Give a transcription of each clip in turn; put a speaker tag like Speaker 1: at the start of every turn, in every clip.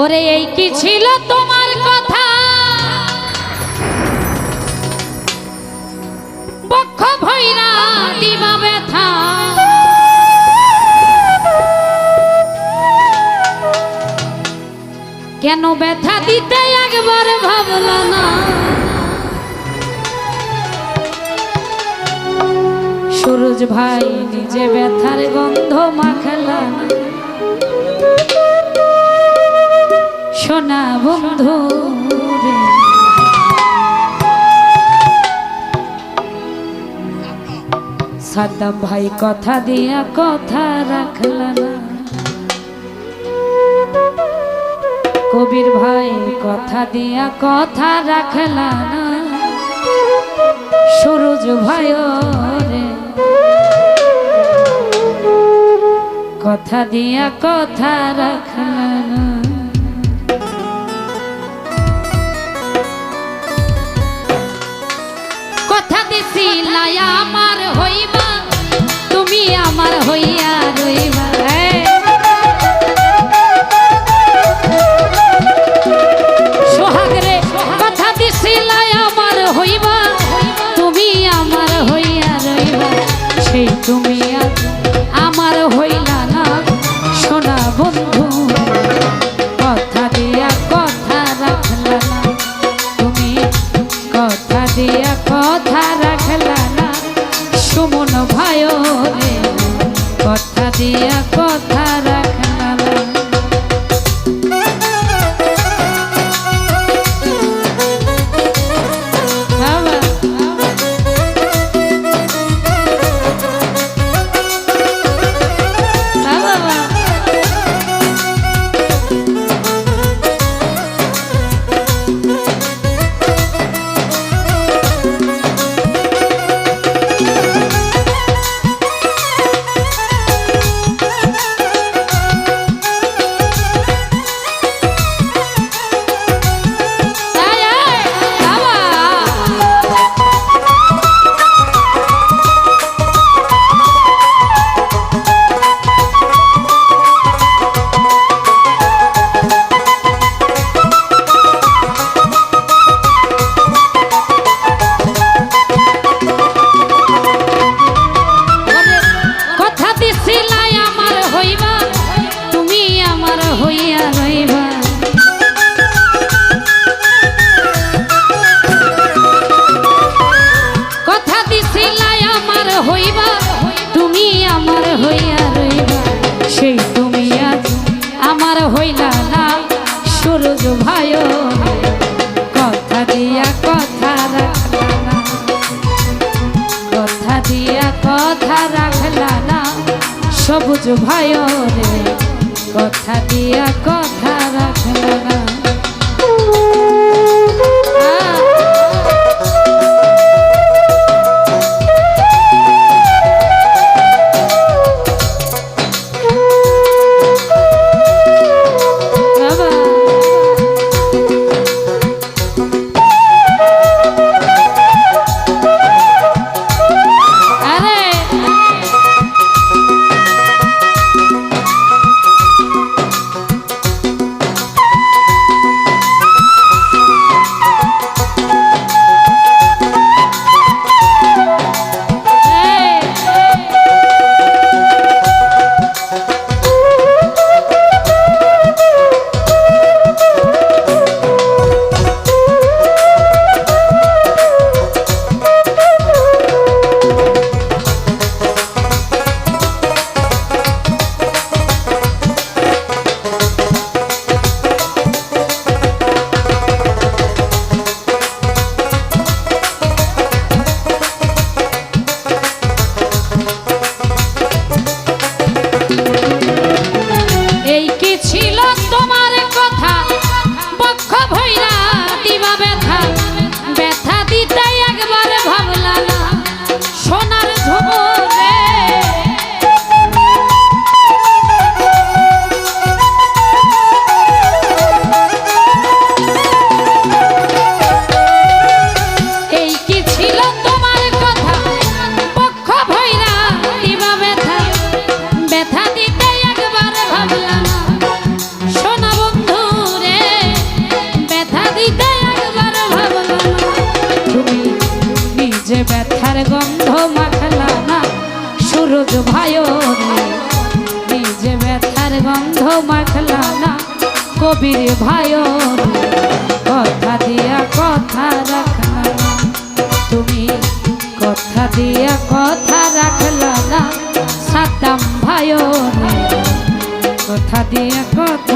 Speaker 1: ওরে, এই কি ছিল তোমার কথা? বক্ষ ভৈরা, দিবা ব্যথা। কেন ব্যথা দিতে একবার ভাবল না? সুরজ ভাই, নিজে ব্যথার গন্ধ মাখলা সোনা বন্ধু। সাদ্দাম ভাই, কথা দিয়া কথা রাখল না কবির ভাই, কথা দিয়া কথা রাখল না সুরজ ভাই রে। কথা দিয়া কথা রাখল সবুজ ভাই কথা দিয়া কথা রাখলা না। রোজ ভাইও ব্যথার গন্ধ মাখলা না, কবির ভাইও কথা দিয়া কথা রাখলা না, তুমি কথা দিয়া কথা রাখলা না সাতাম ভাইও কথা দিয়া কথা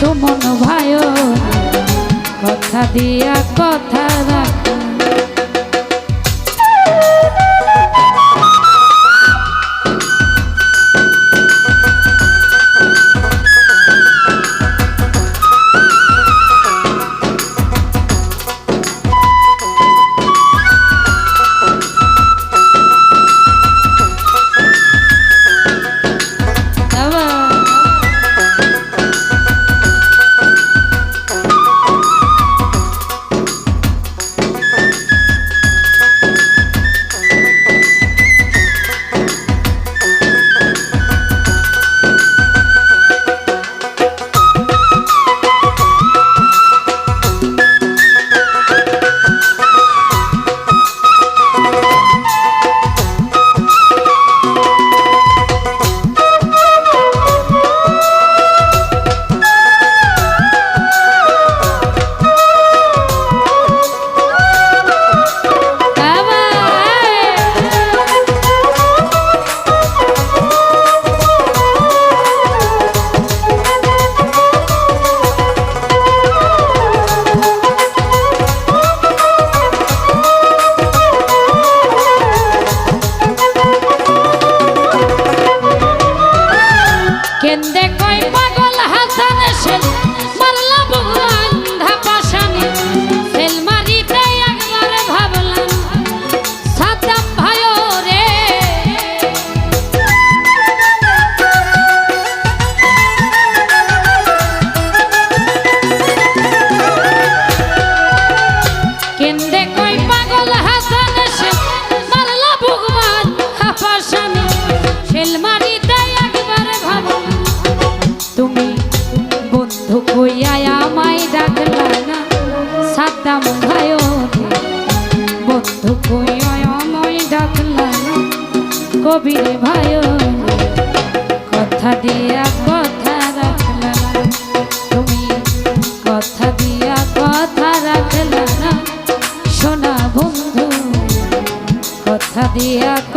Speaker 1: সুমন ভাই কথা দিয়া কথা দিয়া ক